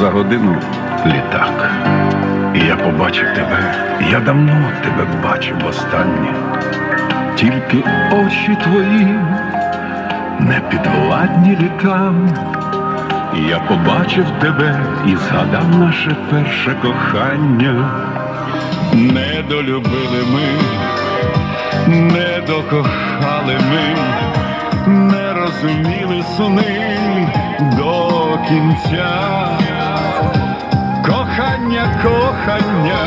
За годину літак. І я побачив тебе. Я давно тебе бачив востаннє. Тільки очі твої не підвладні літам. Я побачив тебе і згадав наше перше кохання. Не долюбили ми, не докохали ми, не розуміли суни до кінця. Кохання, кохання,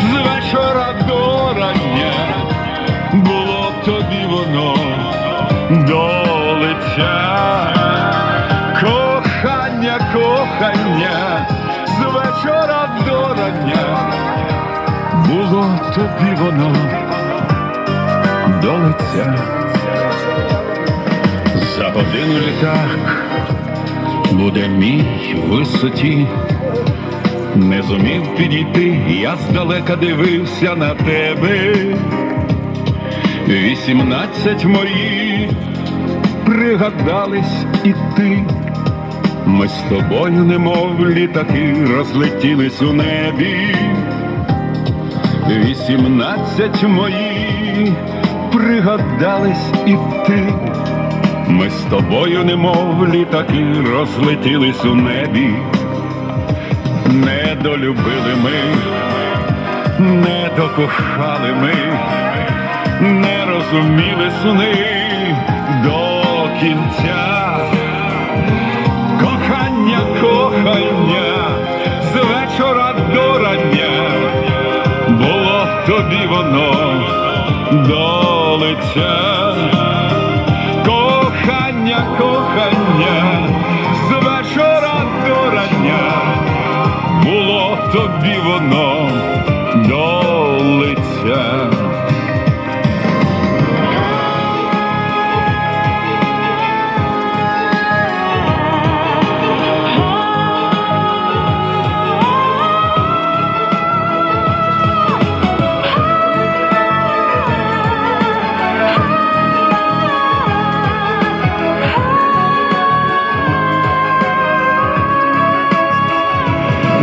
з вечора до рання, було тобі воно до лиця. Кохання, кохання, з вечора до рання, було тобі воно до лиця. За годину літак буде мій в висоті. Не зумів підійти, я здалека дивився на тебе. Вісімнадцять мої пригадались і ти. Ми з тобою, немов літаки, розлетілись у небі. Вісімнадцять мої пригадались і ти. Ми з тобою, немов літаки, розлетілись у небі. Не долюбили ми, не докохали ми, не розуміли суни до кінця. Кохання, кохання, з вечора до рання, було тобі воно до лиця.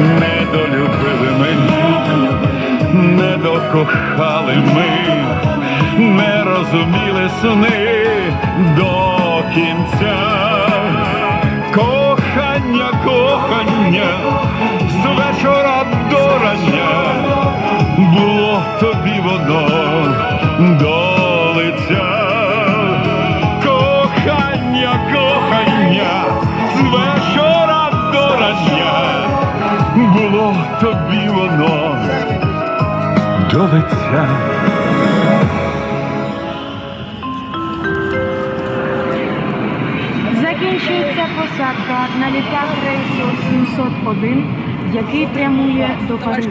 Не долюбили ми, не докохали ми, не розуміли сни до кінця. Кохання, кохання, з вечора до рання, було тобі воно до тобі воно до лиця. Закінчується посадка на літак рейсу 701, який прямує до Парижу.